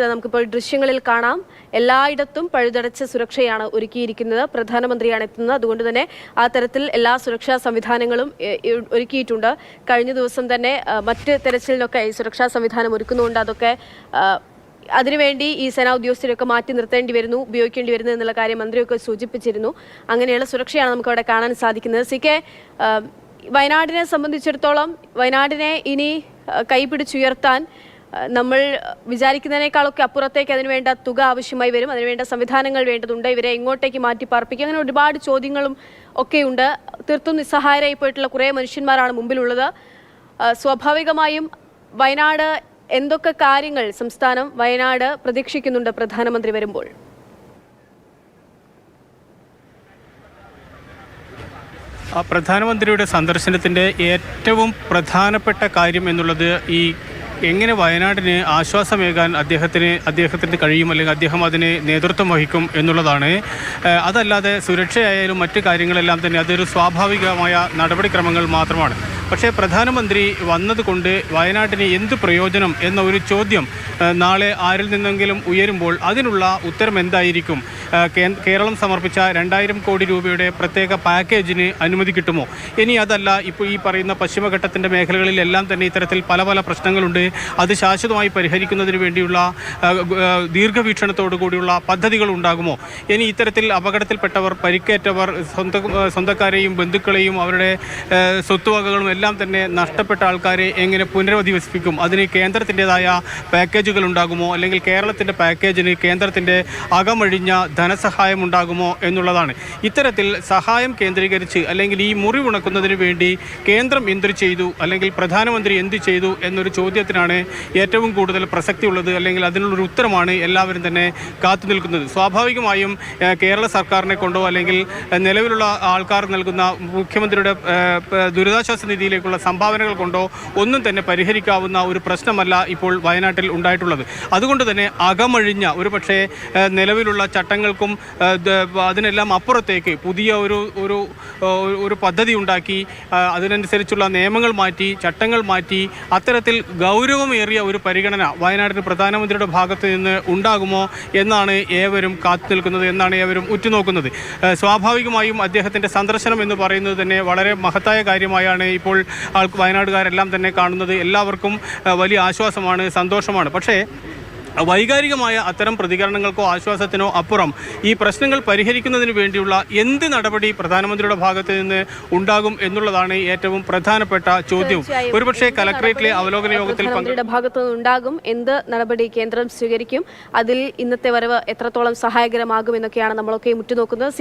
ഇത് നമുക്കിപ്പോൾ ദൃശ്യങ്ങളിൽ കാണാം. എല്ലായിടത്തും പഴുതടച്ച സുരക്ഷയാണ് ഒരുക്കിയിരിക്കുന്നത്. പ്രധാനമന്ത്രിയാണ് എത്തുന്നത്. അതുകൊണ്ട് തന്നെ ആ തരത്തിൽ എല്ലാ സുരക്ഷാ സംവിധാനങ്ങളും ഒരുക്കിയിട്ടുണ്ട്. കഴിഞ്ഞ ദിവസം തന്നെ മറ്റ് തെരച്ചിലിനൊക്കെ സുരക്ഷാ സംവിധാനം ഒരുക്കുന്നുണ്ട്. അതൊക്കെ അതിനുവേണ്ടി ഈ സേനാ ഉദ്യോഗസ്ഥരെയൊക്കെ മാറ്റി നിർത്തേണ്ടി വരുന്നു ഉപയോഗിക്കേണ്ടി വരുന്നു എന്നുള്ള കാര്യം മന്ത്രിയൊക്കെ സൂചിപ്പിച്ചിരുന്നു. അങ്ങനെയുള്ള സുരക്ഷയാണ് നമുക്ക് അവിടെ കാണാൻ സാധിക്കുന്നത്. സി കെ വയനാടിനെ സംബന്ധിച്ചിടത്തോളം വയനാടിനെ ഇനി കൈപിടിച്ചുയർത്താൻ നമ്മൾ വിചാരിക്കുന്നതിനേക്കാളൊക്കെ അപ്പുറത്തേക്ക് അതിനുവേണ്ട തുക ആവശ്യമായി വരും. അതിനുവേണ്ട സംവിധാനങ്ങൾ വേണ്ടതുണ്ട്. ഇവരെ ഇങ്ങോട്ടേക്ക് മാറ്റി പാർപ്പിക്കുക അങ്ങനെ ഒരുപാട് ചോദ്യങ്ങളും ഒക്കെയുണ്ട് തീർത്തും നിസ്സഹായരായി പോയിട്ടുള്ള കുറേ മനുഷ്യന്മാരാണ് മുമ്പിലുള്ളത്. സ്വാഭാവികമായും വയനാട് എന്തൊക്കെ കാര്യങ്ങൾ സംസ്ഥാനം വയനാട് പ്രതീക്ഷിക്കുന്നുണ്ട് പ്രധാനമന്ത്രി വരുമ്പോൾ? പ്രധാനമന്ത്രിയുടെ സന്ദർശനത്തിന്റെ ഏറ്റവും പ്രധാനപ്പെട്ട കാര്യം എന്നുള്ളത് ഈ എങ്ങനെ വയനാടിന് ആശ്വാസമേകാൻ അദ്ദേഹത്തിന് അദ്ദേഹത്തിന് കഴിയും അല്ലെങ്കിൽ അദ്ദേഹം അതിന് നേതൃത്വം വഹിക്കും എന്നുള്ളതാണ്. അതല്ലാതെ സുരക്ഷയായാലും മറ്റു കാര്യങ്ങളെല്ലാം തന്നെ അതൊരു സ്വാഭാവികമായ നടപടിക്രമങ്ങൾ മാത്രമാണ്. പക്ഷേ പ്രധാനമന്ത്രി വന്നതുകൊണ്ട് വയനാട്ടിന് എന്ത് പ്രയോജനം എന്ന ഒരു ചോദ്യം നാളെ ആരിൽ നിന്നെങ്കിലും ഉയരുമ്പോൾ അതിനുള്ള ഉത്തരം എന്തായിരിക്കും കേരളം സമർപ്പിച്ച രണ്ടായിരം കോടി രൂപയുടെ പ്രത്യേക പാക്കേജിന് അനുമതി കിട്ടുമോ? ഇനി അതല്ല ഇപ്പോൾ ഈ പറയുന്ന പശ്ചിമഘട്ടത്തിന്റെ മേഖലകളിലെല്ലാം തന്നെ ഇത്തരത്തിൽ പല പല പ്രശ്നങ്ങളുണ്ട്. അത് ശാശ്വതമായി പരിഹരിക്കുന്നതിന് വേണ്ടിയുള്ള ദീർഘവീക്ഷണത്തോടു കൂടിയുള്ള പദ്ധതികൾ ഉണ്ടാകുമോ? ഇനി ഇത്തരത്തിൽ അപകടത്തിൽപ്പെട്ടവർ പരിക്കേറ്റവർ സ്വന്തം സ്വന്തക്കാരെയും ബന്ധുക്കളെയും അവരുടെ സ്വത്തുവകകളും എല്ലാം തന്നെ നഷ്ടപ്പെട്ട ആൾക്കാരെ എങ്ങനെ പുനരധിവസിപ്പിക്കും? അതിന് കേന്ദ്രത്തിന്റെതായ പാക്കേജുകൾ ഉണ്ടാകുമോ? അല്ലെങ്കിൽ കേരളത്തിന്റെ പാക്കേജിന് കേന്ദ്രത്തിന്റെ അകമഴിഞ്ഞ ധനസഹായം ഉണ്ടാകുമോ എന്നുള്ളതാണ്. ഇത്തരത്തിൽ സഹായം കേന്ദ്രീകരിച്ച് അല്ലെങ്കിൽ ഈ മുറിവുണക്കുന്നതിന് വേണ്ടി കേന്ദ്രം എന്ത് ചെയ്തു അല്ലെങ്കിൽ പ്രധാനമന്ത്രി എന്ത് ചെയ്തു എന്നൊരു ചോദ്യത്തിനാണ് ഏറ്റവും കൂടുതൽ പ്രസക്തിയുള്ളത് അല്ലെങ്കിൽ അതിനുള്ളൊരു ഉത്തരമാണ് എല്ലാവരും തന്നെ കാത്തു നിൽക്കുന്നത്. സ്വാഭാവികമായും കേരള സർക്കാരിനെ കൊണ്ടോ അല്ലെങ്കിൽ നിലവിലുള്ള ആൾക്കാർ നൽകുന്ന മുഖ്യമന്ത്രിയുടെ ദുരിതാശ്വാസ നിധിയിലേക്കുള്ള സംഭാവനകൾ കൊണ്ടോ ഒന്നും തന്നെ പരിഹരിക്കാവുന്ന ഒരു പ്രശ്നമല്ല ഇപ്പോൾ വയനാട്ടിൽ ഉണ്ടായിട്ടുള്ളത്. അതുകൊണ്ട് തന്നെ അകമഴിഞ്ഞ ഒരു പക്ഷേ നിലവിലുള്ള ചട്ടങ്ങൾക്കും ദ- അതിനെല്ലാം അപ്പുറത്തേക്ക് പുതിയ ഒരു ഒരു ഒരു പദ്ധതി ഉണ്ടാക്കി അതിനനുസരിച്ചുള്ള നിയമങ്ങൾ മാറ്റി ചട്ടങ്ങൾ മാറ്റി അത്തരത്തിൽ ഗൗരവമേറിയ ഒരു പരിഗണന വയനാടിന് പ്രധാനമന്ത്രിയുടെ ഭാഗത്ത് നിന്ന് ഉണ്ടാകുമോ എന്നാണ് ഏവരും കാത്തു നിൽക്കുന്നത് എന്നാണ് ഏവരും ഉറ്റുനോക്കുന്നത്. സ്വാഭാവികമായും അദ്ദേഹത്തിന്റെ സന്ദർശനം എന്ന് പറയുന്നത് തന്നെ വളരെ മഹത്തായ കാര്യമായാണ് ഇപ്പോൾ ആൾ വയനാടുകാരെല്ലാം തന്നെ കാണുന്നത്. എല്ലാവർക്കും വലിയ ആശ്വാസമാണ് സന്തോഷമാണ്. പക്ഷേ വൈകാരികമായ അത്തരം പ്രതികരണങ്ങൾക്കോ ആശ്വാസത്തിനോ അപ്പുറം ഈ പ്രശ്നങ്ങൾ പരിഹരിക്കുന്നതിന് വേണ്ടിയുള്ള എന്ത് നടപടി പ്രധാനമന്ത്രിയുടെ ഭാഗത്ത് നിന്ന് ഉണ്ടാകും എന്നുള്ളതാണ് ഏറ്റവും പ്രധാനപ്പെട്ട ചോദ്യം. ഒരുപക്ഷെ കലക്ടറേറ്റിലെ അവലോകന യോഗത്തിൽ ഭാഗത്ത് നിന്നുണ്ടാകും എന്ത് നടപടി കേന്ദ്രം സ്വീകരിക്കും? അതിൽ ഇന്നത്തെ വരവ് എത്രത്തോളം സഹായകരമാകും എന്നൊക്കെയാണ് നമ്മളൊക്കെ ഉറ്റുനോക്കുന്നത്.